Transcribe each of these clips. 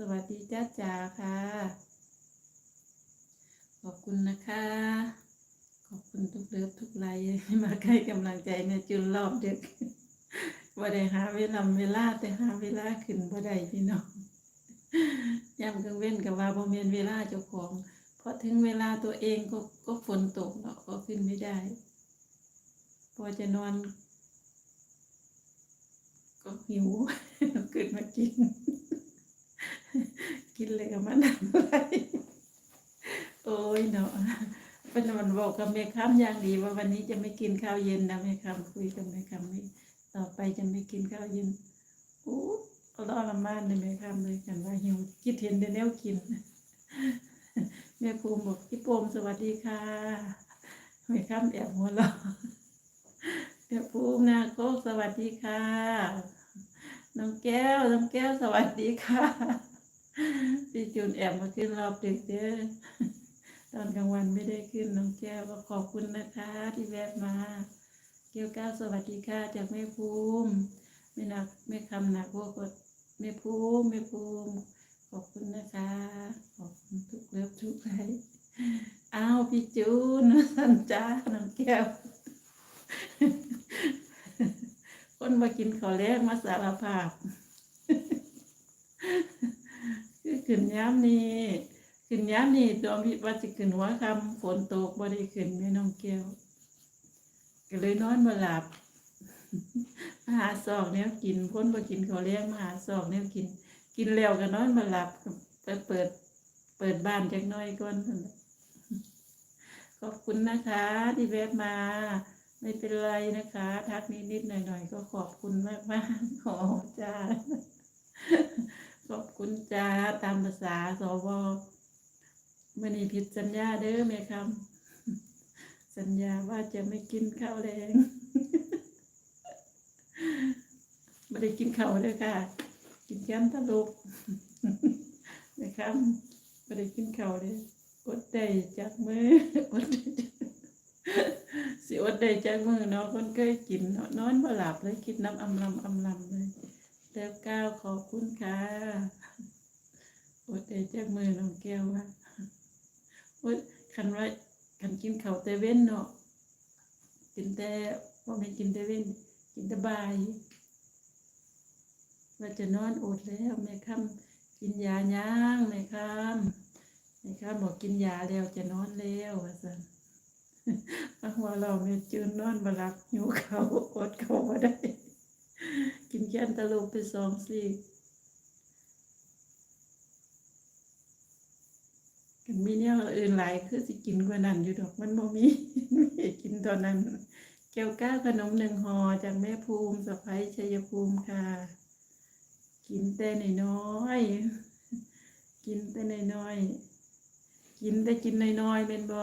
สวัสดีจ้าจ๋าค่ะ ขอบคุณนะคะ ขอบคุณทุกเลิฟทุกไลค์มาให้กำลังใจในจุนรอบเดึกบ่ได้หาเวลาเวลาแต่หาเวลาขึ้นบ่ได้พี่น้องย่ำกลางเว้นกับว่าบ่แม่นเวลาเจ้าของพอถึงเวลาตัวเองก็ก็ฝนตกเนาะก็ขึ้นไม่ได้ พอจะนอน ก็หิวขึ้นมากิน กินเลยกับมันอะไรโอ้ยเนาะเป็นมันบอกกับแม่ค้ำอย่างดีว่าวันนี้จะไม่กินข้าวเย็นนะแม่ค้ำคุยกับแม่ค้ำนี่ต่อไปจะไม่กินข้าวเย็นโอ้รอละมานเลยแม่ค้ำเลยกันว่าหิวคิดเห็นเดี๋ยวแนวกินแม่ภูมิบอกพี่โปมสวัสดีค่ะแม่ค้ำแอบหัวเราะแม่ภูมินะโคกสวัสดีค่ะน้องแก้ว น้องแก้ว สวัสดีค่ะ พี่จูนแอบมาขึ้นรอบดึกเด้อตอนกลางวันไม่ได้ขึ้นน้องแก้วก็ขอบคุณนะคะ ที่แวะมา เกี่ยวก้าวสวัสดีค่ะจากแม่ภูมิไม่นักไม่คำหนักพวกก็แม่ภูมิแม่ภูมิขอบคุณนะคะ ขอบคุณทุกเลิฟทุกไลค์อ้าวพี่จูนสันจ้าน้องแก้ว คนมากินข้าวแรกมาสารภาพ คือ ขึ้นย้ำนี่ขึ้นย้ำนี่ตัวมีว่าจะขึ้นหัวคำฝนตกบ่ได้ขึ้นแม่น้องแก้วก็เลยนอนมาหลับมาหาซอกแนวกินพ้นบ่กินเข้าวแรกมาหาซอกแนวกิน กินแล้วก็นอนมาหลับไปเปิด เปิดบ้านจักน้อยก่อนขอบคุณนะคะ ที่แวะมาไม่เป็นไรนะคะ ทักนิดๆหน่อยๆก็ขอบคุณมากๆขอจ้า ขอบคุณจ้าตามภาษาสวมื่อนี้ผิดสัญญาเด้อแม่คำสัญญาว่าจะไม่กินข้าวแรงไม่ได้กินข้าวเด้อค่ะ กินแก้มตลกแม่คำไม่ได้กินข้าวเลยอดได้จากมืออดได้จากสิอดได้จากมือเนาะคนเคยกินนาะนอนบ่หลับเลยคิดน้ำอำลำอำลำเลย เต้วก้าขอบคุณค่ะอดได้จากมือน้องแก้วว่าอดคันว่าคันกินข้าวแต่เว้นเนาะกินแต่ว่าไม่นกินแต่เว้นกินต่บ่ายว่าจะนอนอดแล้วแม่ค่ำกินยาย่างแม่ค่ำแม่ค่ำบอกกินยาแล้วจะนอนแล้วว่าสันมาหัวเราแม่จืนนอนบหลับหิวเขาอดเขาบ่ได้ กินแค่นตะลุไปสองสี่กันมีเนี่ยอื่นหลายคือสิกินกว่านั้นอยู่ดอกมันบ่มีไม่กินตอนนั้น แก้วก้าขนมหนึ่งห่อจากแม่ภูมิสะพ้ายชัยภูมิค่ะ กินแต่น้อยๆกินแต่น้อยๆกินแต่กินน้อยๆเป็นบ่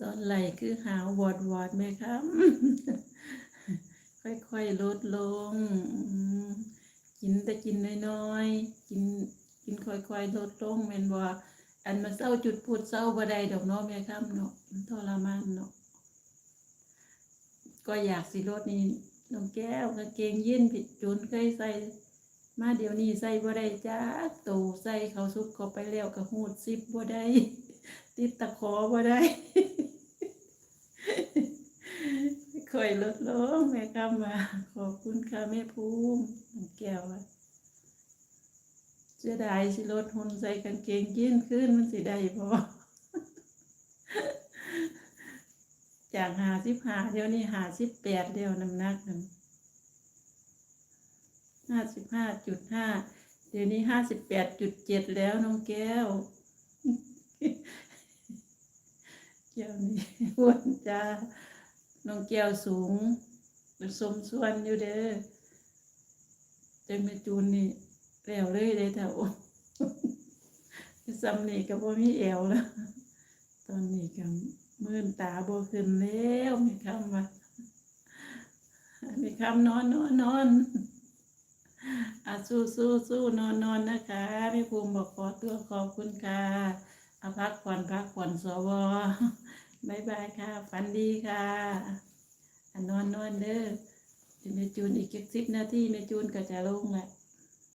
ตอนไหลคือหาววอดวอดไหมครับ ค่อยๆลดลง กินแต่กินน้อยๆ กินกินค่อยๆลดลงแม่นบ่อันมาเศร้าจุดพูดเศร้าบ่ได้ดอกเนาะแม่ครับเนาะทรมานเนาะก็อยากสิลดนี่น้องแก้วกางเกงยีนผิดจุนเคยใส่มาเดี๋ยวนี้ใส่บ่ได้จ้าโตใส่เขาซุกเขาไปแล้วก็หูดซิบบ่ได้ ติดตะขอบ่ได้ ค่อยลดลงแม่คำมาขอบคุณค่ะแม่ภูมิน้องแก้วอะเสียดายสิลดหุ่นใส่กางเกงยีนขึ้นมันสิได้พอจากหาสิบหาเดี๋ยวนี้หาสิบแปดเดียวน้ำหนักนั้นห้าสิบห้าจุดห้าเดี๋ยวนี้ห้าสิบแปดจุดเจ็ดแล้วน้องแก้วแก้วนี่อ้วนจ้า น้องแก้วสูงสมส่วนอยู่เด้อแต่แม่จูนนี่แล้วเลยเลยแถวซ้ำนี่ก็บ่มีแอวแล้ว ตอนนี้ก็มื่นตาบ่ขึ้นแล้วมีคำว่ามีคำนอนนอนนอนอะสู้สู้สู้นอนนอนนะคะพี่ภูมิบอกขอตัวขอบคุณค่ะอาพักผ่อนพักผ่อนสว บายบายค่ะ ฝันดีค่ะอนอนนอนเด้อเดี๋ยวแม่จูนอีกสิบนาทีเมจูนก็จะลงแหละ